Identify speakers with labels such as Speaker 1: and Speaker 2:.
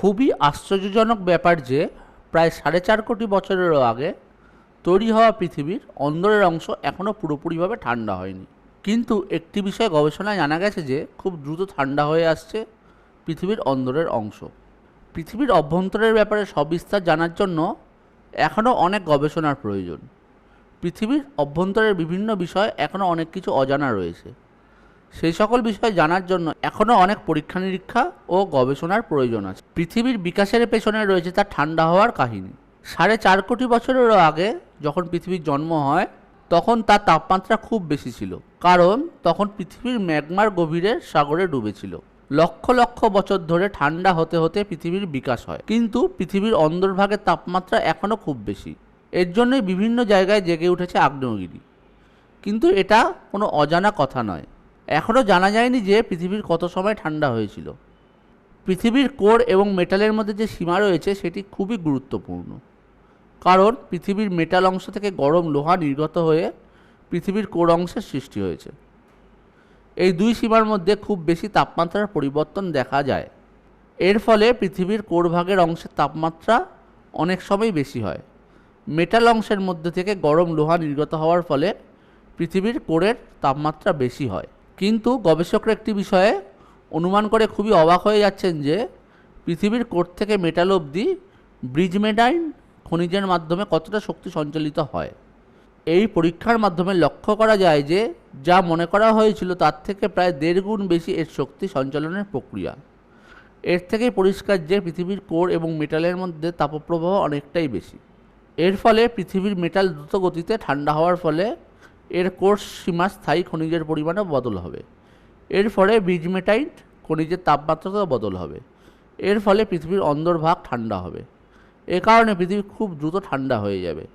Speaker 1: খুবই আশ্চর্যজনক ব্যাপার যে, প্রায় সাড়ে চার কোটি বছরেরও আগে তৈরি হওয়া পৃথিবীর অন্দরের অংশ এখনও পুরোপুরিভাবে ঠান্ডা হয়নি। কিন্তু একটি বিষয়ে গবেষণায় জানা গেছে যে, খুব দ্রুত ঠান্ডা হয়ে আসছে পৃথিবীর অন্দরের অংশ। পৃথিবীর অভ্যন্তরের ব্যাপারে সবিস্তার জানার জন্য এখনও অনেক গবেষণার প্রয়োজন। পৃথিবীর অভ্যন্তরের বিভিন্ন বিষয় এখনও অনেক কিছু অজানা রয়েছে। সেই সকল বিষয় জানার জন্য এখনও অনেক পরীক্ষা নিরীক্ষা ও গবেষণার প্রয়োজন আছে। পৃথিবীর বিকাশের পেছনে রয়েছে তার ঠান্ডা হওয়ার কাহিনী। সাড়ে চার কোটি বছরেরও আগে যখন পৃথিবীর জন্ম হয়, তখন তার তাপমাত্রা খুব বেশি ছিল। কারণ, তখন পৃথিবীর ম্যাগমার গভীরে সাগরে ডুবেছিল। লক্ষ লক্ষ বছর ধরে ঠান্ডা হতে হতে পৃথিবীর বিকাশ হয়। কিন্তু পৃথিবীর অন্দরভাগের তাপমাত্রা এখনও খুব বেশি। এর জন্যই বিভিন্ন জায়গায় জেগে উঠেছে আগ্নেয়গিরি। কিন্তু এটা কোনো অজানা কথা নয়। এখনও জানা যায়নি যে পৃথিবীর কত সময় ঠান্ডা হয়েছিল। পৃথিবীর কোর এবং মেটালের মধ্যে যে সীমা রয়েছে, সেটি খুবই গুরুত্বপূর্ণ। কারণ পৃথিবীর মেটাল অংশ থেকে গরম লোহা নির্গত হয়ে পৃথিবীর কোর অংশের সৃষ্টি হয়েছে। এই দুই সীমার মধ্যে খুব বেশি তাপমাত্রার পরিবর্তন দেখা যায়। এর ফলে পৃথিবীর কোর ভাগের অংশের তাপমাত্রা অনেক সময় বেশি হয়। মেটাল অংশের মধ্যে থেকে গরম লোহা নির্গত হওয়ার ফলে পৃথিবীর কোরের তাপমাত্রা বেশি হয়। কিন্তু গবেষকরা একটি বিষয়ে অনুমান করে খুবই অবাক হয়ে যাচ্ছেন যে পৃথিবীর কোর থেকে মেটাল অবধি ব্রিজমেডাইন খনিজের মাধ্যমে কতটা শক্তি সঞ্চালিত হয়। এই পরীক্ষার মাধ্যমে লক্ষ্য করা যায় যে যা মনে করা হয়েছিল তার থেকে প্রায় দেড় গুণ বেশি এর শক্তি সঞ্চালনের প্রক্রিয়া। এর থেকেই পরিষ্কার যে পৃথিবীর কোর এবং মেটালের মধ্যে তাপপ্রবাহ অনেকটাই বেশি। এর ফলে পৃথিবীর মেটাল দ্রুত গতিতে ঠান্ডা হওয়ার ফলে এর কোর্স সীমা স্থায়ী খনিজের পরিমাণও বদল হবে। এর ফলে বিজমেটাইট খনিজের তাপমাত্রাতেও বদল হবে। এর ফলে পৃথিবীর অন্দরভাগ ঠান্ডা হবে। এ কারণে পৃথিবী খুব দ্রুত ঠান্ডা হয়ে যাবে।